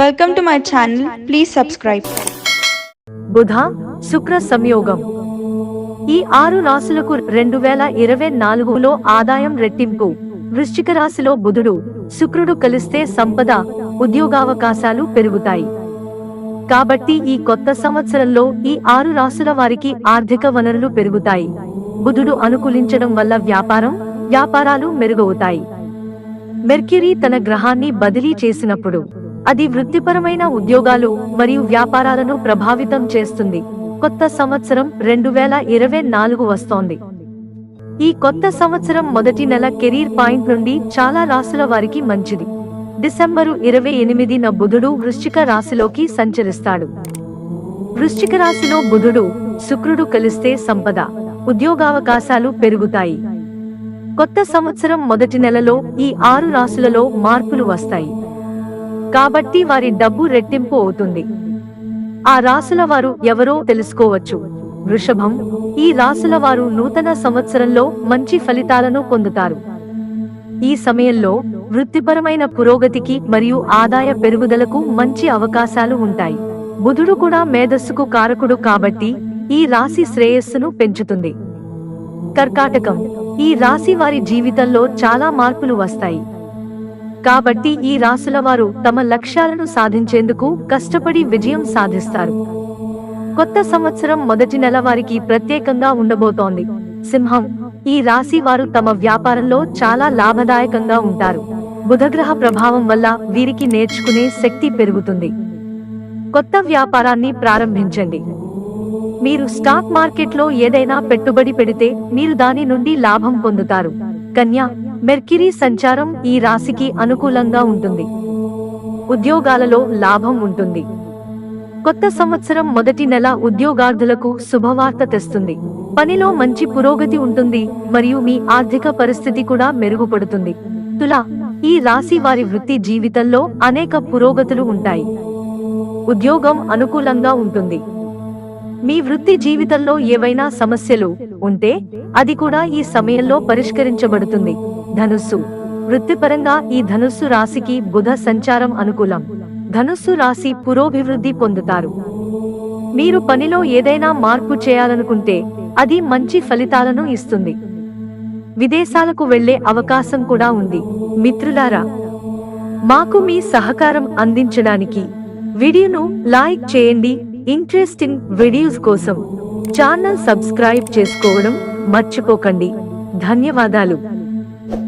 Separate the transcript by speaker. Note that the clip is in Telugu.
Speaker 1: Welcome to my channel please subscribe
Speaker 2: బుధ శుక్ర సంయోగం. ఈ ఆరు రాశులకు రెండు వేల ఇరవై నాలుగులో ఆదాయం రెట్టింపు. వృశ్చిక రాశిలో బుధుడు శుక్రుడు కలిస్తే సంపద ఉద్యోగావకాశాలు పెరుగుతాయి. కాబట్టి ఈ కొత్త సంవత్సరంలో ఈ ఆరు రాశుల వారికి ఆర్థిక వనరులు పెరుగుతాయి. బుధుడు అనుకూలించడం వల్ల వ్యాపారం వ్యాపారాలు మెరుగవుతాయి. మెర్క్యూరీ తన గ్రహాన్ని బదిలీ చేసినప్పుడు. అది వృత్తిపరమైన ఉద్యోగాలు మరియు వ్యాపారాలను ప్రభావితం చేస్తుంది. కొత్త సంవత్సరం రెండు వేల ఇరవై నాలుగు వస్తోంది. ఈ కొత్త సంవత్సరం మొదటి నెల కెరీర్ పాయింట్ నుండి చాలా రాశుల వారికి మంచిది. డిసెంబరు ఇరవై ఎనిమిదిన బుధుడు వృశ్చిక రాశిలోకి సంచరిస్తాడు. వృశ్చిక రాశిలో బుధుడు శుక్రుడు కలిస్తే సంపద ఉద్యోగావకాశాలు పెరుగుతాయి. కొత్త సంవత్సరం మొదటి నెలలో ఈ ఆరు రాశులలో మార్పులు వస్తాయి. కాబట్టి వారి డబ్బు రెట్టింపు అవుతుంది. ఆ రాశుల వారు ఎవరో తెలుసుకోవచ్చు. వృషభం ఈ రాశుల వారు నూతన సంవత్సరంలో మంచి ఫలితాలను పొందుతారు. ఈ సమయంలో వృత్తిపరమైన పురోగతికి మరియు ఆదాయ పెరుగుదలకు మంచి అవకాశాలు ఉంటాయి. బుధుడు కూడా మేధస్సుకు కారకుడు కాబట్టి ఈ రాశి శ్రేయస్సును పెంచుతుంది. కర్కాటకం ఈ రాశి వారి జీవితంలో చాలా మార్పులు వస్తాయి. కాబట్టి ఈ రాశుల వారు తమ లక్ష్యాలను సాధించేందుకు కష్టపడి విజయం సాధిస్తారు. కొత్త సంవత్సరం మొదటి నెల వారికి ప్రత్యేకంగా ఉండబోతోంది. సింహం ఈ రాశి వారు తమ వ్యాపారంలో చాలా లాభదాయకంగా ఉంటారు. బుధగ్రహ ప్రభావం వల్ల వీరికి నేర్చుకునే శక్తి పెరుగుతుంది. కొత్త వ్యాపారాన్ని ప్రారంభించండి. మీరు స్టాక్ మార్కెట్లో ఏదైనా పెట్టుబడి పెడితే మీరు దాని నుండి లాభం పొందుతారు. కన్యా మెర్కిరీ సంచారం ఈ రాశికి అనుకూలంగా ఉంటుంది. ఉద్యోగాలలో లాభం ఉంటుంది. కొత్త సంవత్సరం మొదటి నెల ఉద్యోగార్థులకు శుభవార్త తెస్తుంది. పనిలో మంచి పురోగతి ఉంటుంది మరియు మీ ఆర్థిక పరిస్థితి కూడా మెరుగుపడుతుంది. తులా ఈ రాశి వారి వృత్తి జీవితంలో అనేక పురోగతులు ఉంటాయి. ఉద్యోగం అనుకూలంగా ఉంటుంది. మీ వృత్తి జీవితంలో ఏవైనా సమస్యలు ఉంటే అది కూడా ఈ సమయంలో పరిష్కరించబడుతుంది. ధనుస్సు. వృత్తిపరంగా ఈ ధనుస్సు రాశికి బుధ సంచారం అనుకూలం. ధనుస్సు రాశి పురోభివృద్ధి పొందుతారు. మీరు పనిలో ఏదైనా మార్పు చేయాలనుకుంటే అది మంచి ఫలితాలను ఇస్తుంది. విదేశాలకు వెళ్ళే అవకాశం కూడా ఉంది. మిత్రులారా మాకు మీ సహకారం అందించడానికి వీడియోను లైక్ చేయండి. ఇంట్రెస్టింగ్ వీడియోస్ కోసం ఛానల్ సబ్స్క్రైబ్ చేసుకోవడం మర్చిపోకండి. ధన్యవాదాలు.